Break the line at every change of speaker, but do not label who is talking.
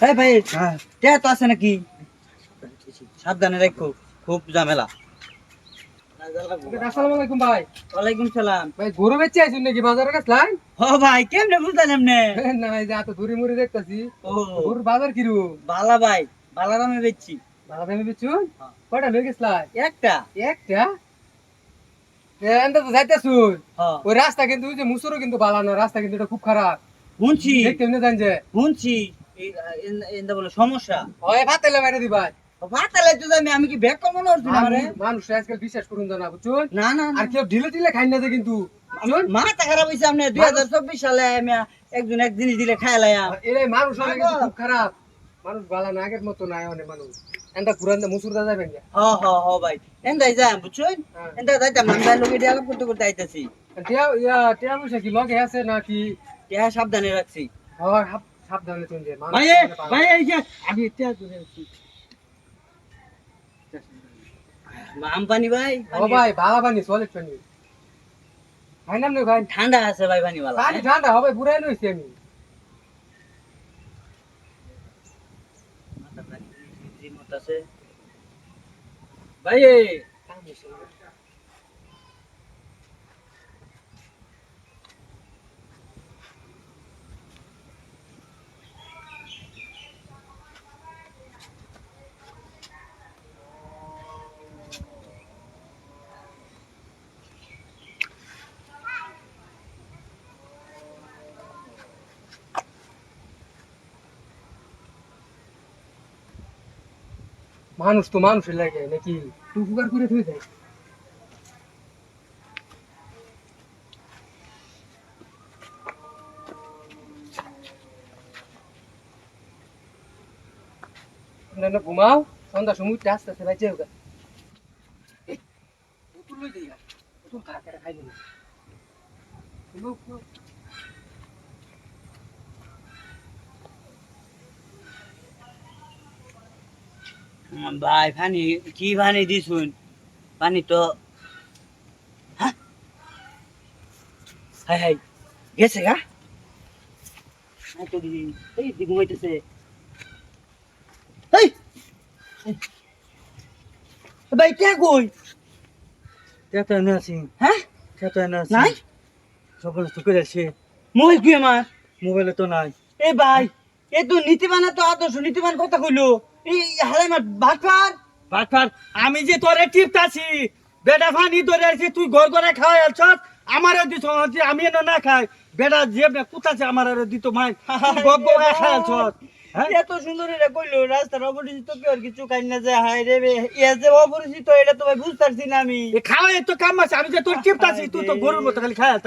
এই ভাই তো আছে নাকি? সাবধানে রাখো খুব ঝামেলা।
আসসালামু আলাইকুম ভাই।
ওয়ালাইকুম সালাম।
ভাই গরু বেচে আইছুন নাকি বাজারে গেছলাই
ও ভাই কেমনে বুঝতাম নে?
না এই যে এত দূরে মুড়ি দেখতাছি।
ও।
গরুর বাজার কিরু
বালা ভাই বালা দামে বেচছি।
ভালো দামে বেচুন
হ্যাঁ।
কয়টা লই? গেছলাই
একটা?
একটা এন্ড তো যাইতাছুন
হ্যাঁ।
ওই রাস্তা কিন্তু ওই যে মুসুরও কিন্তু ভালো না রাস্তা কিন্তু এটা খুব খারাপ।
শুনছি।
দেখতে এমনি জান যে।
শুনছি। বলে সমস্যা?
ওই ভাতেলে মাইরে দিবাই
ভাতালে তো জানি আমি কি আমারে?
মানুষ আজকাল বিশ্বাস করুন না
না না
আর কেউ ঢিলে ঢিলে খাই না যে কিন্তু বুঝছুন?
মাথা খারাপ হয়েছে আপনি দুই হাজার চব্বিশ সালে আমি একজন এক জিনিস দিলে খাইলাম
এরাই মানুষ অনেক খুব খারাপ। মানুষ ভালো না আগের মতো নাই অনেক মানুষ। এন্ডা ঘুরান মুসুর দা যাবেন না
হ হ হ ভাই। এন্দাই যাই বুঝছেন
হ্যাঁ।
যাইতাম করতে করতে আইতাছি।
টিয়া ইয়া টিয়া পয়সা কি লগে আছে নাকি?
টিয়া সাবধানে রাখছি।
হয় সাবধানে মানুষ
ভাই। ভাই এই যে আমি টিয়া ধরে আছি। আমপানি ভাই
ও ভাই ভালো পানি চলে পানি খাই নাম না ভাই।
ঠান্ডা আছে ভাই পানি বালা
পানি ঠান্ডা হবে বুড়াই নইছি আমি।
ভাই
মানুষ তো মানুষের লাগে নাকি তুই উপকার করে তুই দেয় না না ঘুমাও সন্ধ্যা সময় উঠতে আস্তে আস্তে বাইচে হোক খাই দিবি ঘুমাও, ঘুমাও।
ভাই পানি কি পানি দিছুন? পানি তো হ্যাঁ? হাই হাই গেছে গা? এই ঘুমাইতেছে। ভাই কে কই?
তেতো এনে আছি।
হ্যাঁ?
এনে আছি।
নাই?
সকলে আছে।
মোবাইল কি আমার?
মোবাইলে তো নাই।
এ ভাই এ তো নীতিবান তো আদর্শ নীতিবান কথা কইলো। এই হালাই বাটপার
বাটপার আমি যে তোরে টিপতাছি বেটা ফানি ধরে আছি তুই ঘর ঘরে খাওয়াই আছ আমারও আমি এনে না খাই বেটা যে কুতাছে আমার দিত মাই গপ গপ খাই আছ হ্যাঁ?
এত সুন্দর এটা কইলো রাস্তার অপরিচিত কেউ কিছু খাই না যে হাই রে যে অপরিচিত এটা তো ভাই বুঝতে পারছি না আমি।
খাওয়াই তো কাম আছে আমি যে তোর টিপতাছি তুই তো গরুর মতো খালি খাই আছ